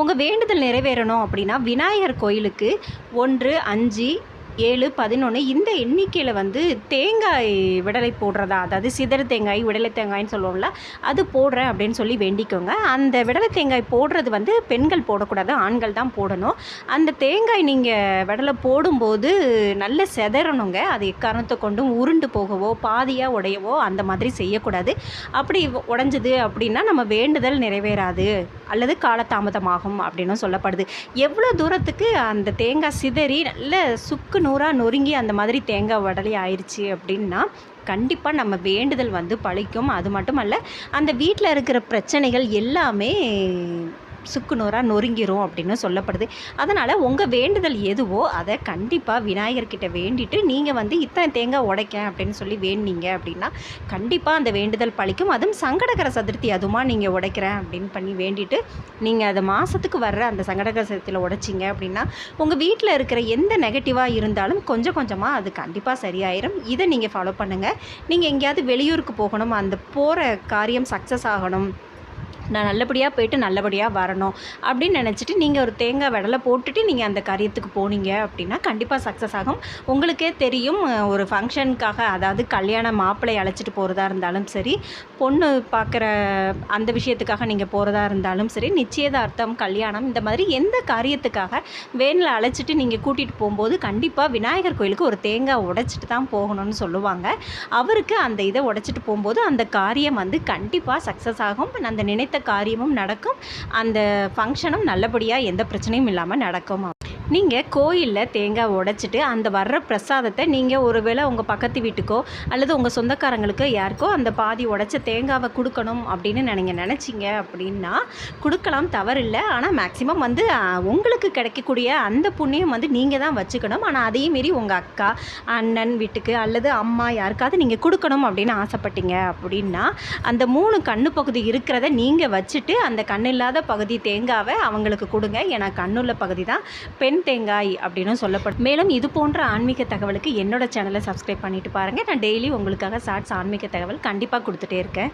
உங்கள் வேண்டுதல் நிறைவேறணும் அப்படின்னா விநாயகர் கோயிலுக்கு ஒன்று அஞ்சு ஏழு பதினொன்று இந்த எண்ணிக்கையில் வந்து தேங்காய் விடலை போடுறதா? அதாவது சிதறு தேங்காய் விடலை தேங்காய்னு சொல்லுவோம்ல அது போடுறேன் அப்படின்னு சொல்லி வேண்டிக்கோங்க. அந்த விடலை தேங்காய் போடுறது வந்து பெண்கள் போடக்கூடாது ஆண்கள் தான் போடணும். அந்த தேங்காய் நீங்கள் விடலை போடும்போது நல்ல செதறணுங்க. அது எக்காரணத்தை கொண்டும் உருண்டு போகவோ பாதியாக உடையவோ அந்த மாதிரி செய்யக்கூடாது. அப்படி உடஞ்சது அப்படின்னா நம்ம வேண்டுதல் நிறைவேறாது. அல்லது காலதாமதமாகும் அப்படின்னு சொல்லப்படுது. எவ்வளோ தூரத்துக்கு அந்த தேங்காய் சிதறி நல்ல சுக்கு நூறாக நொறுங்கி அந்த மாதிரி தேங்காய் வடலி ஆயிடுச்சு அப்படின்னா கண்டிப்பாக நம்ம வேண்டுதல் வந்து பழிக்கும். அது மட்டும் அல்ல அந்த வீட்டில் இருக்கிற பிரச்சனைகள் எல்லாமே சுக்கு நூறாக நொறுங்கிரும் அப்படின்னு சொல்லப்படுது. அதனால் உங்கள் வேண்டுதல் எதுவோ அதை கண்டிப்பாக விநாயகர்கிட்ட வேண்டிட்டு நீங்கள் வந்து இத்தனை தேங்காய் உடைக்கேன் அப்படின்னு சொல்லி வேண்டினீங்க அப்படின்னா கண்டிப்பாக அந்த வேண்டுதல் பழிக்கும். அதுவும் சங்கடகர சதுர்த்தி அதுமா நீங்கள் உடைக்கிறேன் அப்படின்னு பண்ணி வேண்டிட்டு நீங்கள் அதை மாதத்துக்கு வர்ற அந்த சங்கடகர சதுர்த்தியில் உடைச்சிங்க அப்படின்னா உங்கள் வீட்டில் இருக்கிற எந்த நெகட்டிவாக இருந்தாலும் கொஞ்சம் கொஞ்சமாக அது கண்டிப்பாக சரியாயிரும். இதை நீங்கள் ஃபாலோ பண்ணுங்கள் நீங்கள் எங்கேயாவது வெளியூருக்கு போகணும். அந்த போகிற காரியம் சக்ஸஸ் ஆகணும். நான் நல்லபடியாக போயிட்டு நல்லபடியாக வரணும் அப்படின்னு நினச்சிட்டு நீங்கள் ஒரு தேங்காய் விடலை போட்டுட்டு நீங்கள் அந்த காரியத்துக்கு போனீங்க அப்படின்னா கண்டிப்பாக சக்ஸஸ் ஆகும். உங்களுக்கே தெரியும் ஒரு ஃபங்க்ஷனுக்காக அதாவது கல்யாண மாப்பிள்ளை அழைச்சிட்டு போகிறதா இருந்தாலும் சரி பொண்ணு பார்க்குற அந்த விஷயத்துக்காக நீங்கள் போகிறதா இருந்தாலும் சரி நிச்சயதார்த்தம் கல்யாணம் இந்த மாதிரி எந்த காரியத்துக்காக வேனில் அழைச்சிட்டு நீங்கள் கூட்டிகிட்டு போகும்போது கண்டிப்பாக விநாயகர் கோயிலுக்கு ஒரு தேங்காய் உடைச்சிட்டு தான் போகணும்னு சொல்லுவாங்க. அவருக்கு அந்த இதை உடைச்சிட்டு போகும்போது அந்த காரியம் வந்து கண்டிப்பாக சக்ஸஸ் ஆகும். அந்த நினைத்த காரியமும் நடக்கும். அந்த ஃபங்க்ஷனும் நல்லபடியாக எந்த பிரச்சனையும் இல்லாமல் நடக்கும் நீங்கள் கோயிலில் தேங்காய் உடைச்சிட்டு அந்த வர்ற பிரசாதத்தை நீங்கள் ஒருவேளை உங்கள் பக்கத்து வீட்டுக்கோ அல்லது உங்கள் சொந்தக்காரங்களுக்கோ யாருக்கோ அந்த பாதி உடைச்ச தேங்காவை கொடுக்கணும் அப்படின்னு நீங்கள் நினச்சிங்க அப்படின்னா கொடுக்கலாம் தவறில்லை. ஆனால் மேக்ஸிமம் வந்து உங்களுக்கு கிடைக்கக்கூடிய அந்த புண்ணியம் வந்து நீங்கள் தான் வச்சுக்கணும். ஆனால் அதையும் மீறி உங்கள் அக்கா அண்ணன் வீட்டுக்கு அல்லது அம்மா யாருக்காவது நீங்கள் கொடுக்கணும் அப்படின்னு ஆசைப்பட்டீங்க அப்படின்னா அந்த மூணு கண்ணு பகுதி இருக்கிறத நீங்கள் வச்சுட்டு அந்த கண்ணு இல்லாத பகுதி தேங்காவை அவங்களுக்கு கொடுங்க. ஏன்னா கண்ணுள்ள பகுதி தான். பெண் தேங்காய் அப்படின்னு சொல்லப்படும். மேலும் இது போன்ற ஆன்மீக தகவலுக்கு என்னோட சேனலை சப்ஸ்கிரைப் பண்ணிட்டு பாருங்கள் நான் டெய்லி உங்களுக்காக ஷார்ட்ஸ் ஆன்மீக தகவல் கண்டிப்பாக கொடுத்துட்டே இருக்கேன்.